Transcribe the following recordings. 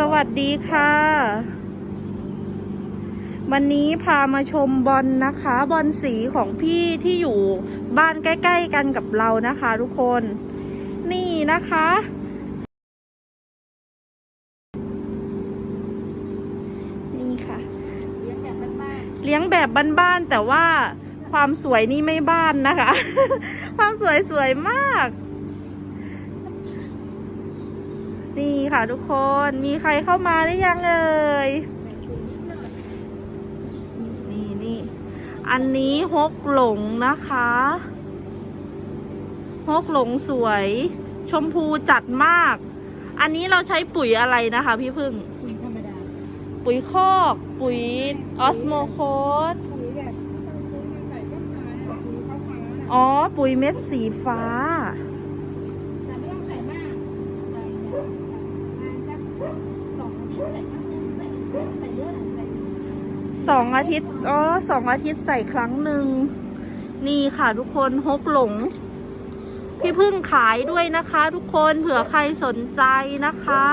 สวัสดีค่ะ วันนี้พามาชมบอลนะคะ บอลสีของพี่ที่อยู่บ้านใกล้ ๆ กันกับเรานะคะทุกคน นี่นะคะ นี่ค่ะ เลี้ยงแบบบ้านเลี้ยงแบบบ้านๆแต่ว่าความสวยนี่ไม่บ้านนะคะ ความสวยสวยมาก นี่ค่ะทุกคนมีใครเข้ามาหรือยังเอ่ยนี่นี่อันนี้ฮกหลงนะคะฮกหลงสวย ชมพูจัดมาก อันนี้เราใช้ปุ๋ยอะไรนะคะ พี่พึ่งๆปุ๋ยธรรมดา ปุ๋ยคอก ปุ๋ยออสโมโคสปุ๋ยแบบต้องซื้อมาใส่ต้นไม้อะซื้อเขาฟ้าน่ะอ๋อ ปุ๋ยเม็ดสีฟ้าแต่ไม่ต้องใส่มาก ส่ใส่เยอะหน่อยใส่สองอาทิตย์อ๋อสองอาทิตย์ใส่ครั้งหนึ่ง นี่ค่ะทุกคนฮกหลง พี่พึ่งขายด้วยนะคะ ทุกคนเผื่อใครสนใจนะคะ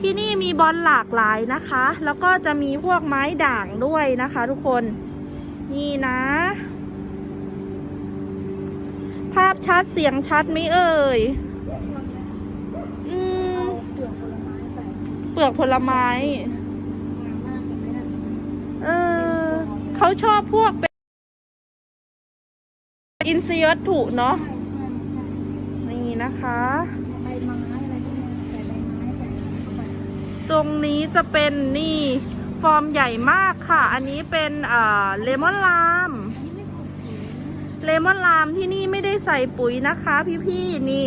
ที่นี่มีบอลหลากหลายนะคะ แล้วก็จะมีพวกไม้ด่างด้วยนะคะ ทุกคนนี่นะ ภาพชัดเสียงชัดไหมเอ่ยเยอะคนนะอืมเอาเปลือกผลไม้ เออเขาชอบพวกเป็นอินทรีย์วัตถุเนาะนี่นะคะ ใบไม้อะไรพวกนี้ใส่ใบไม้ใส่อะไรเข้าไปตรงนี้จะเป็นนี่ ฟอร์มใหญ่มากค่ะ อันนี้เป็นเอ่อเลมอนลาม อันนี้ไม่ถูกปุ๋ยเลมอนลามที่นี่ไม่ได้ใส่ปุ๋ยนะคะ พี่ๆนี่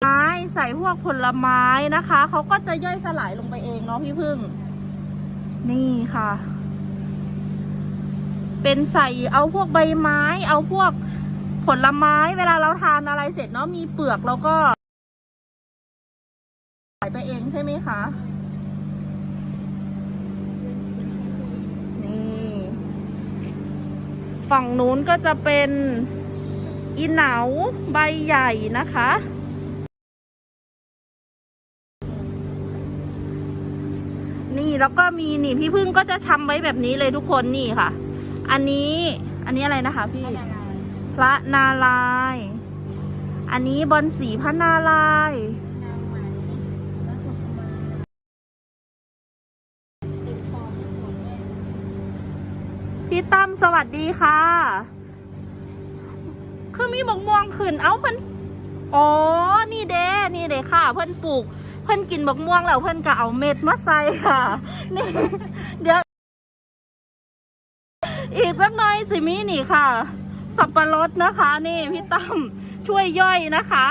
ไม้ใส่พวกผลไม้นะคะ เขาก็จะย่อยสลายลงไปเองเนาะพี่พึ่ง นี่ค่ะ เป็นใส่เอาพวกใบไม้ เอาพวกผลไม้เวลาเราทานอะไรเสร็จเนาะมีเปลือกแล้วก็ใส่ไปเองใช่ไหมคะนี่ฝั่งนู้นก็จะเป็นอีเหนาใบใหญ่นะคะ แล้วก็มีนี่พี่พึ่งก็จะทำไว้แบบนี้เลยทุกคนนี่ค่ะ อันนี้อันนี้อะไรนะคะ พี่ พระนารายณ์พระนารายณ์อันนี้บอลสีพระนารายณ์นางไหมแล้วกุสุมาเต็มฟอร์มที่สวยแน่พี่ตั้มสวัสดีค่ะ คือมีบกม่วงขึ้นเอ้าเพิ่นอ๋อ นี่เด้ นี่เด้ค่ะ เพิ่นปลูก เพิ่นกินบกม่วงแล้วเพิ่นก็เอาเม็ดมาใส่ค่ะ นี่ เดี๋ยว อีกสักหน่อยสิมีนี่ค่ะ สับปะรดนะคะ นี่พี่ตั้มช่วยย่อยนะคะ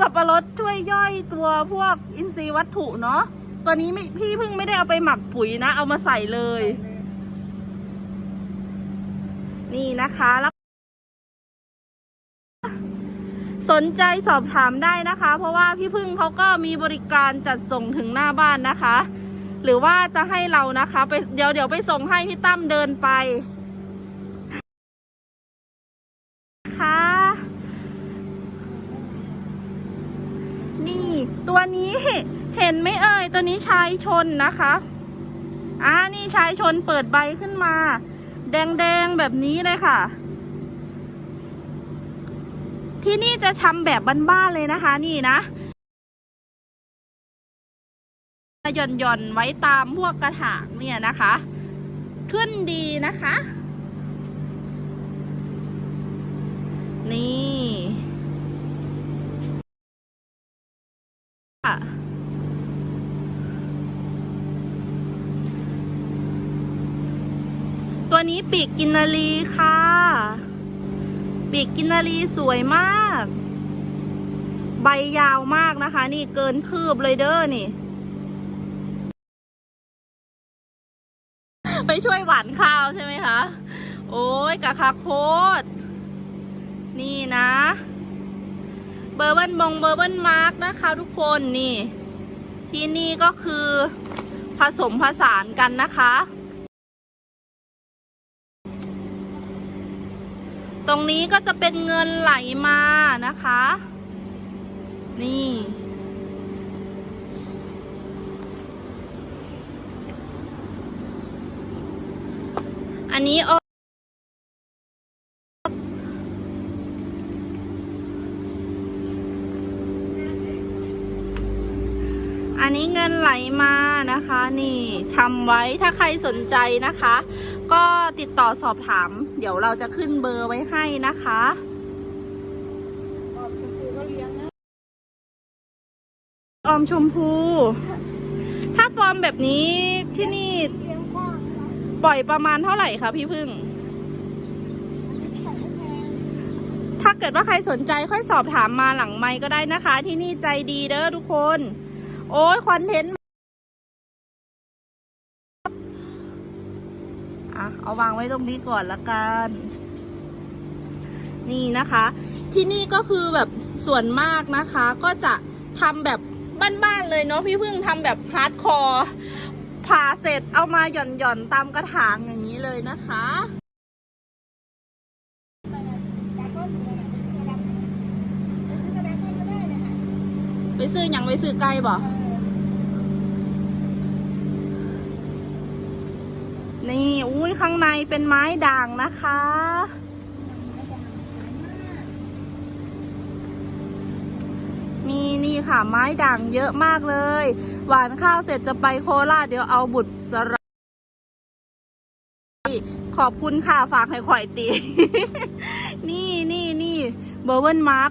สับปะรดช่วยย่อยตัวพวกอินทรีย์วัตถุเนาะตัวนี้ไม่พี่เพิ่งไม่ได้เอาไปหมักปุ๋ยนะ เอามาใส่เลย นี่นะคะ สนใจสอบถามได้นะคะ เพราะว่าพี่พึ่งเขาก็มีบริการจัดส่งถึงหน้าบ้านนะคะ หรือว่าจะให้เรานะคะ ไปเดี๋ยวเดี๋ยวไปส่งให้พี่ตั้มเดินไปค่ะนี่ตัวนี้เห็นไหมเอ่ยตัวนี้ชายชนนะคะอ่านี่ชายชนเปิดใบขึ้นมา แดงๆแบบนี้เลยค่ะ ที่นี่จะชำแบบบ้านๆเลยนะคะ นี่นะหย่อนหย่อนไว้ตามพวกกระถางเนี่ยนะคะ ขึ้นดีนะคะ นี่ตัวนี้ปีกกินนารีค่ะ ปีกกินนารีสวยมาก ใบยาวมากนะคะ นี่เกินคืบเลยเด้อนี่ ไปช่วยหวานข้าวใช่ไหมคะ โอ้ยกะคักโพด นี่นะเบอร์เบิลมงเบอร์เบิลมาร์กนะคะทุกคนนี่ ที่นี่ก็คือผสมผสานกันนะคะ ตรงนี้ก็จะเป็นเงินไหลมานะคะ นี่ อันนี้อันนี้เงินไหลมานะคะ นี่ทำไว้ถ้าใครสนใจนะคะ ก็ติดต่อสอบถาม เดี๋ยวเราจะขึ้นเบอร์ไว้ให้นะคะออกชมพูก็เลี้ยงนะออมชมพู ถ้าฟอร์มแบบนี้ที่นี่เลี้ยงกว้างนะปล่อยประมาณเท่าไหร่คะพี่พึ่งของแพงถ้าเกิดว่าใครสนใจค่อยสอบถามมาหลังไมค์ก็ได้นะคะ ที่นี่ใจดีเด้อทุกคน โอ้ยคอนเทนต์ อะเอาวางไว้ตรงนี้ก่อนละกัน นี่นะคะ ที่นี่ก็คือแบบส่วนมากนะคะ ก็จะทำแบบบ้านๆเลยเนาะพี่พึ่งทำแบบฮาร์ดคอร์ผ่าเสร็จเอามาหย่อนๆตามกระถางอย่างนี้เลยนะคะไปซื้อกระดาษไปซื้อกายไปซื้อหยังไปซื้อไก่บ่ เออ นี่อุ้ยข้างในเป็นไม้ด่างนะคะ มีนี่ค่ะไม้ด่างเยอะมากเลย หวานข้าวเสร็จจะไปโคราชเดี๋ยวเอาบุตรสระขอบคุณค่ะ ฝากให้ข่อยตี นี่นี่นี่เบอร์เวิร์นมาร์ก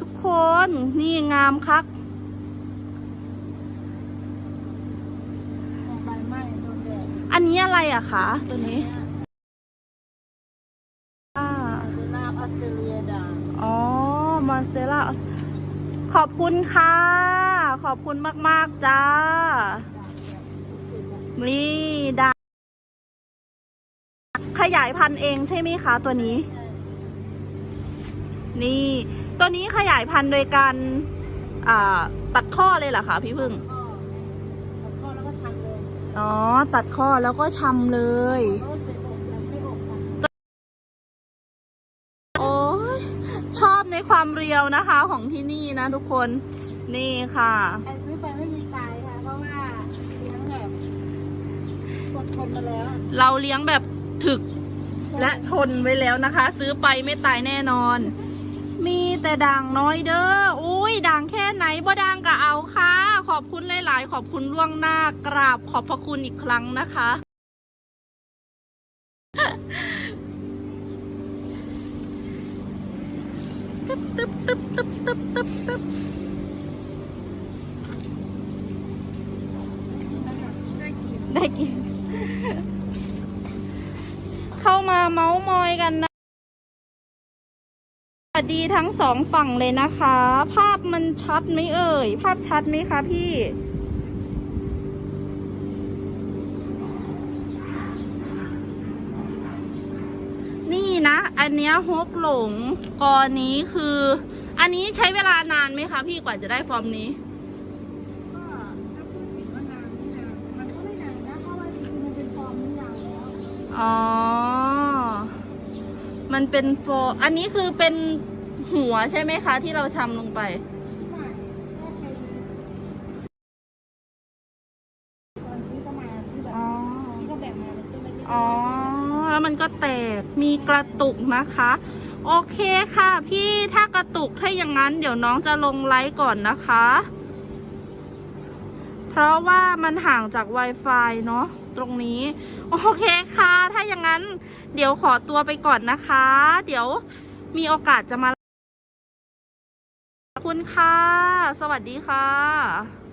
ทุกคน นี่งามคัก ใบไม้โดนแดด อันนี้อะไรอะคะตัวนี้อ่าเดลาออสเตรเลียด่างอ๋อมอนสเตล่าขอบคุณค่ะ ขอบคุณมาก ๆ จ้าสุดๆอะนี่ดาขยายพันธุ์เองใช่ไหมคะ ตัวนี้ใช่นี่ ตัวนี้ขยายพันธุ์โดยการ อ่า ตัดข้อเลยเหรอคะพี่พึ่ง ข้อแล้วก็ชันเลย อ๋อ ตัดข้อแล้วก็ชำเลยเออไปอบยังไม่อบกันโอ้ยชอบในความเรียวนะคะของที่นี่นะทุกคน นี่ค่ะใครซื้อไปไม่มีตายค่ะ เพราะว่าเลี้ยงแบบอดทนมาแล้วเราเลี้ยงแบบถึกและทนไว้แล้วนะคะ ซื้อไปไม่ตายแน่นอนมี แต่ด่างน้อยเด้อ อุ้ยด่างแค่ไหนบ่ด่างก็เอาค่ะ ขอบคุณหลาย ๆ ขอบคุณล่วงหน้ากราบขอบพระคุณอีกครั้งนะคะ ตึ๊บตึ๊บตึ๊บตึ๊บตึ๊บตึ๊บตึ๊บได้กิน เข้ามาเมาส์มอยกันนะ สวัสดีทั้งสองฝั่งเลยนะคะ ภาพมันชัดไหมเอ่ย ภาพชัดไหมคะพี่ นี่นะ อันเนี้ยฮกหลงกอนี้คือ อันนี้ใช้เวลานานไหมคะพี่กว่าจะได้ฟอร์มนี้ก็ถ้าพูดถึงว่านานไม่นานมันก็ไม่นานนะเพราะว่าจริงๆมันเป็นฟอร์มนิยายแล้วอ๋อ มันเป็นโฟอันนี้คือเป็นหัวใช่ไหมคะ ที่เราชำลงไป อ๋อแบ่งมาเป็นตู้เล็กๆอ๋อ แล้วมันก็แตก มีกระตุกนะคะ โอเคค่ะ พี่ถ้ากระตุกถ้าอย่างนั้น เดี๋ยวน้องจะลงไลฟ์ก่อนนะคะ เพราะว่ามันห่างจาก Wi-Fi เนาะตรงนี้ โอเคค่ะ ถ้าอย่างนั้น เดี๋ยวขอตัวไปก่อนนะคะ เดี๋ยวมีโอกาสจะมาขอบคุณค่ะ สวัสดีค่ะ